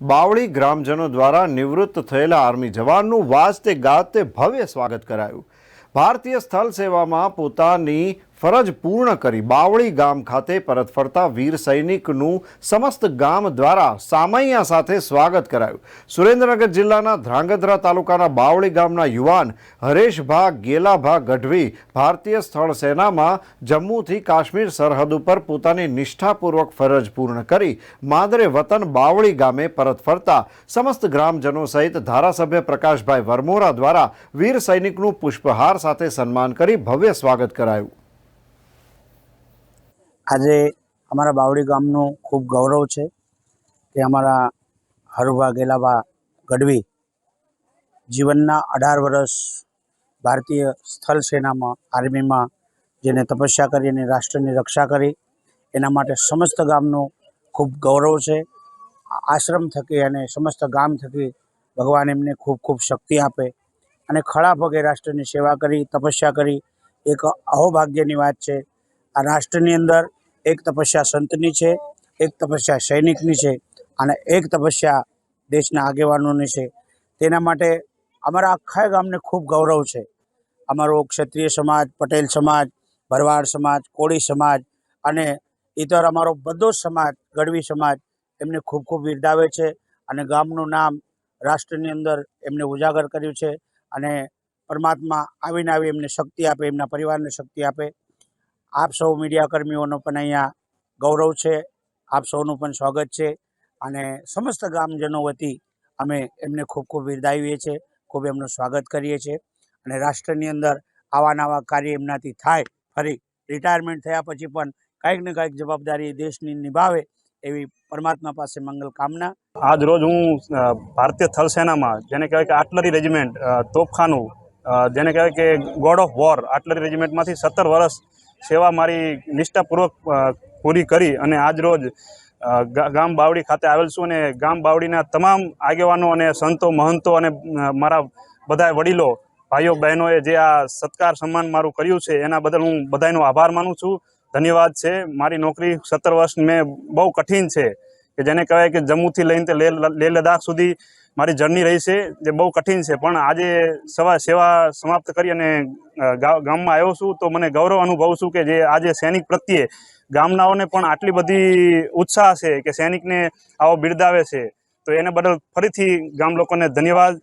બાવળી ગ્રામજનો દ્વારા નિવૃત્ત થયેલા આર્મી જવાનનું વાજતે ગાજતે ભવ્ય સ્વાગત કરાયું. ભારતીય સ્થળ સેવામાં પોતાની ફરજ પૂર્ણ કરી બાવળી ગામ ખાતે પરત ફરતા વીર સૈનિકનું સમસ્ત ગામ દ્વારા સામૈયા સાથે સ્વાગત કરાયું. સુરેન્દ્રનગર જિલ્લાના ધ્રાંગધ્રા તાલુકાના બાવળી ગામના યુવાન હરેશભા ગેલાભા ગઢવી ભારતીય સ્થળ સેનામાં જમ્મુથી કાશ્મીર સરહદ ઉપર પોતાની નિષ્ઠાપૂર્વક ફરજ પૂર્ણ કરી માદરે વતન બાવળી ગામે પરત ફરતા સમસ્ત ગ્રામજનો સહિત ધારાસભ્ય પ્રકાશભાઈ વરમોરા દ્વારા વીર સૈનિકનું પુષ્પહાર સાથે સન્માન કરી ભવ્ય સ્વાગત કરાયું. આજે અમારા બાવડી ગામનું ખૂબ ગૌરવ છે કે અમારા હરુભા ગેલાભા ગઢવી જીવનના અઢાર વર્ષ ભારતીય સ્થળ સેનામાં, આર્મીમાં જેને તપસ્યા કરી અને રાષ્ટ્રની રક્ષા કરી, એના માટે સમસ્ત ગામનું ખૂબ ગૌરવ છે. આશ્રમ થકી અને સમસ્ત ગામ થકી ભગવાન એમને ખૂબ ખૂબ શક્તિ આપે અને ખડા પગે રાષ્ટ્રની સેવા કરી, તપસ્યા કરી. એક અહોભાગ્યની વાત છે. આ રાષ્ટ્રની અંદર એક તપસ્યા સંતની છે, એક તપસ્યા સૈનિકની છે અને એક તપસ્યા દેશના આગેવાનોની છે. તેના માટે અમારા આખા ગામને ખૂબ ગૌરવ છે. અમારો ક્ષત્રિય સમાજ, પટેલ સમાજ, ભરવાડ સમાજ, કોળી સમાજ અને ઇતર અમારો બધો સમાજ, ગઢવી સમાજ એમને ખૂબ ખૂબ બિરદાવે છે અને ગામનું નામ રાષ્ટ્રની અંદર એમને ઉજાગર કર્યું છે અને પરમાત્મા આવીને આવી એમને શક્તિ આપે, એમના પરિવારને શક્તિ આપે. આપ સૌ મીડિયા કર્મીઓનો પણ અહીંયા ગૌરવ છે. આપ સૌનું પણ સ્વાગત છે. અને સમસ્ત ગ્રામજનો વતી અમે એમને ખૂબ ખૂબ બિરદાવીએ છીએ, ખૂબ એમનું સ્વાગત કરીએ છીએ. અને રાષ્ટ્રની અંદર આવા નવા કાર્ય એમનાથી થાય, ફરી રિટાયરમેન્ટ થયા પછી પણ કાંઈક ને કાંઈક જવાબદારી દેશની નિભાવે એવી પરમાત્મા પાસે મંગલ કામના. આજ રોજ હું ભારતીય થલ સેનામાં, જેને કહેવાય કે આટલરી રેજિમેન્ટ તોપખાનું જેને કહેવાય કે ગોડ ઓફ વોર આટલરી રેજિમેન્ટમાંથી સત્તર વર્ષ સેવા મારી નિષ્ઠાપૂર્વક પૂરી કરી અને આજ રોજ ગા- ગામ બાવડી ખાતે આવેલ છું અને ગામ બાવડીના તમામ આગેવાનો અને સંતો, મહંતો અને મારા બધા વડીલો, ભાઈઓ, બહેનોએ જે આ સત્કાર સન્માન મારું કર્યું છે, એના બદલ હું બધાનો આભાર માનું છું. ધન્યવાદ છે. મારી નોકરી સત્તર વર્ષ મેં બહુ કઠિન છે, કે જેને કહેવાય કે જમ્મુથી લઈને તે લેહ લદ્દાખ સુધી મારી જર્ની રહી છે, જે બહુ કઠિન છે, પણ આજે સવા, સેવા સમાપ્ત કરી અને ગામમાં આવ્યો છું, તો મને ગૌરવ અનુભવું છું કે જે આજે સૈનિક પ્રત્યે ગામનાઓને પણ આટલી બધી ઉત્સાહ છે કે સૈનિકને આવો બિરદાવે છે. તો એને બદલ ફરીથી ગામ લોકોને ધન્યવાદ.